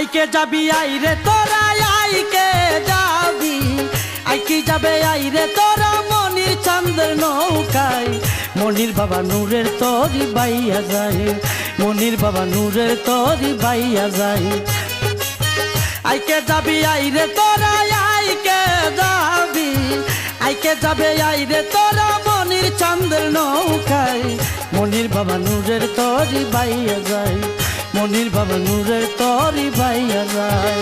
আইকে যাবি আইরে তোরা, আইকে যাবি। আইকে যাবে আইরে তোরা, মনির চান্দের নৌকায়। মনির বাবা নূরের তরি বাইয়া যায়। মনির বাবা নূরের তরি বাইয়া যায়। আইকে যাবি আইরে তোরা, আইকে যাবি। আইকে যাবে আইরে তোরা, মনির চান্দের নৌকায়। মনির বাবা নূরের তরি বাইয়া যায়। মনির বাবা নূরের তরি বাইয়া যায়।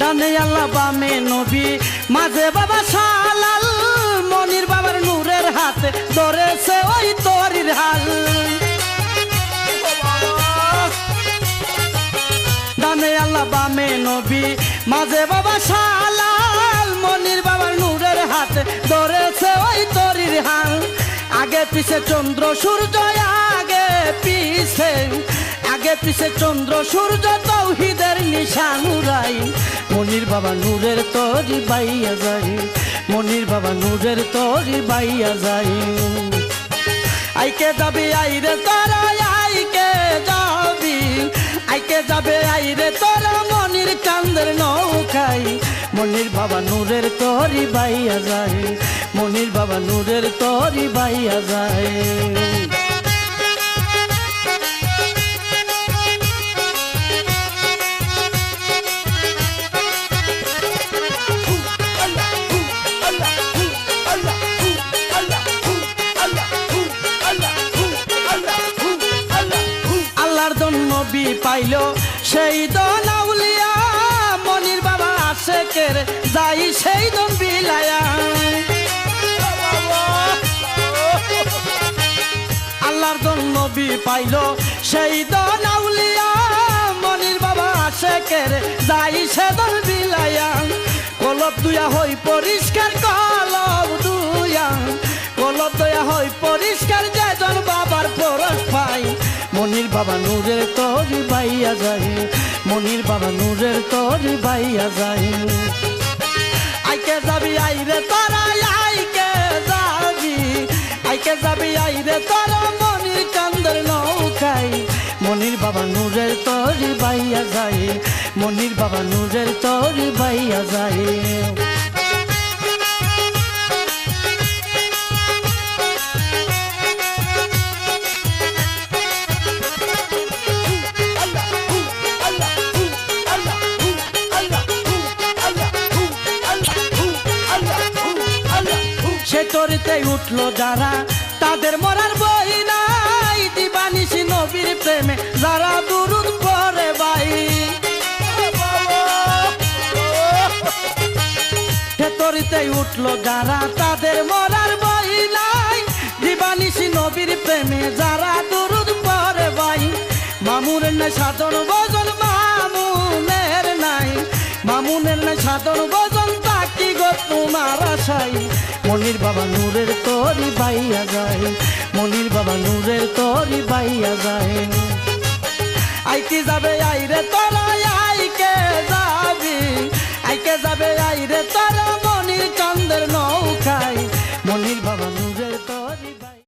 ডানে আল্লাহ বামে নবী মাঝে বাবা ডানে আল্লাহ বামে নবী। মাঝে বাবা সালাল মনির বাবার নূরের হাতে ধরেছে ওই তরির হাল। আগে পিছে চন্দ্র, সূর্য, আগে পিছে। আগে পিছে চন্দ্র, সূর্য, তৌহিদের নিশান উড়াই। মনির বাবা নূরের তরি বাইয়া যায়। মনির বাবা নূরের তরি বাইয়া যায়। আইকে যাবি আইরে তোরা মনির চান্দের নৌকাই মনির বাবা নূরের তরি বাইয়া যায়, মনির বাবা নূরের তরি বাইয়া যায়। পাইল, সেই দন যাই সেই বিলায়া। আল্লাহর দন নবী পাইল সেই দন মনির বাবা কের যাই সে দন বিলায়া। কলব দুয়া হই পরিষ্কার, কলব দুয়া। কলব দয়া হই পরিষ্কার, যেজন বাবার পাই মনির বাবা নূরের তরি বাইয়া যায়, মনির বাবা নূরের তরি বাইয়া যায়। আইকে যাবি, আইরে তোরা, আইকে যাবি। আইকে যাবি, আইরে তোরা, মনির চান্দের নৌকাই মনির বাবা নূরের তরি বাইয়া যায়, মনির বাবা নূরের তরি বাইয়া যায়। সে উঠল যারা, তাদের মরার বই নাই। দিবানিসি নবীর প্রেমে যারা দুরুদ পরে ভাই। সে তরিতে উঠল যারা, তাদের মরার বই নাই। দিবানিসি নবীর প্রেমে যারা দুরুদ পরে ভাই। মামুনের নাই সাধন ভজন মামুনের নাই। মামুনের নাই সাধন ভজন তাকি গো তোমার আশাই মনির বাবা নূরের তরি বাইয়া যায়, মনির বাবা নূরের তরি বাইয়া যায়। আইতে যাবে আইরে তোরা